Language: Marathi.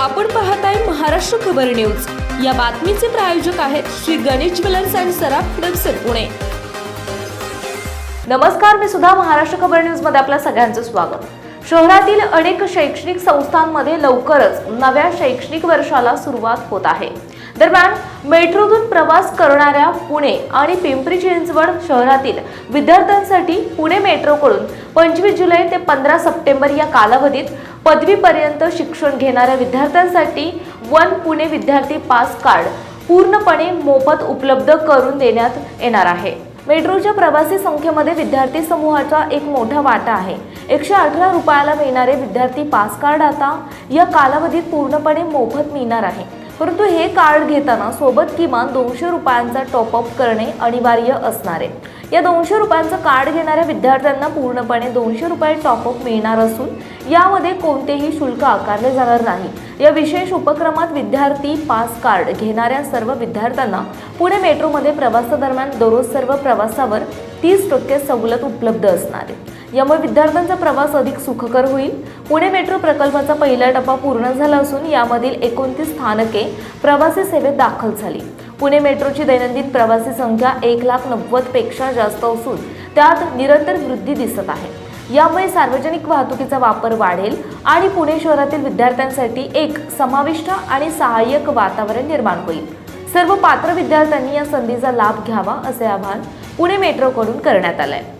आपण पाहताय महाराष्ट्र खबर न्यूज. या बातमीचे प्रायोजक आहेत श्री गणेश ज्वेलर्स अँड सराफ हडपसर पुणे. नमस्कार मी सुद्धा महाराष्ट्र खबर न्यूजमध्ये आपल्या सगळ्यांचं स्वागत. शहरातील अनेक शैक्षणिक संस्थांमध्ये लवकरच नव्या शैक्षणिक वर्षाला सुरुवात होत आहे. दरम्यान मेट्रोतून प्रवास करणाऱ्या पुणे आणि पिंपरी चिंचवड शहरातील विद्यार्थ्यांसाठी पुणे मेट्रोकडून पंचवीस जुलै ते पंधरा सप्टेंबर या कालावधीत पदवीपर्यंत शिक्षण घेणाऱ्या विद्यार्थ्यांसाठी वन पुणे विद्यार्थी पास कार्ड पूर्णपणे मोफत उपलब्ध करून देण्यात येणार आहे. मेट्रोच्या प्रवासी संख्येमध्ये विद्यार्थी समूहाचा एक मोठा वाटा आहे. एकशे अठरा रुपयाला मिळणारे विद्यार्थी पास कार्ड आता या कालावधीत पूर्णपणे मोफत मिळणार आहे. परंतु हे कार्ड घेताना सोबत किमान दोनशे रुपयांचा टॉपअप करणे अनिवार्य असणार आहे. या दोनशे रुपयांचं कार्ड घेणाऱ्या विद्यार्थ्यांना पूर्णपणे दोनशे रुपये टॉपअप मिळणार असून यामध्ये कोणतेही शुल्क आकारले जाणार नाही. या विशेष उपक्रमात विद्यार्थी पास कार्ड घेणाऱ्या सर्व विद्यार्थ्यांना पुणे मेट्रोमध्ये प्रवासादरम्यान दररोज सर्व प्रवासावर तीस टक्के सवलत उपलब्ध असणार आहे. यामुळे विद्यार्थ्यांचा प्रवास अधिक सुखकर होईल. पुणे मेट्रो प्रकल्पाचा पहिला टप्पा पूर्ण झाला असून यामधील एकोणतीस स्थानके प्रवासी सेवेत दाखल झाली. पुणे मेट्रोची दैनंदिन प्रवासी संख्या एक लाख नव्वदपेक्षा जास्त असून त्यात निरंतर वृद्धी दिसत आहे. यामुळे सार्वजनिक वाहतुकीचा वापर वाढेल आणि पुणे शहरातील विद्यार्थ्यांसाठी एक समाविष्ट आणि सहाय्यक वातावरण निर्माण होईल. सर्व पात्र विद्यार्थ्यांनी या संधीचा लाभ घ्यावा असे आवाहन पुणे मेट्रोकडून करण्यात आलं आहे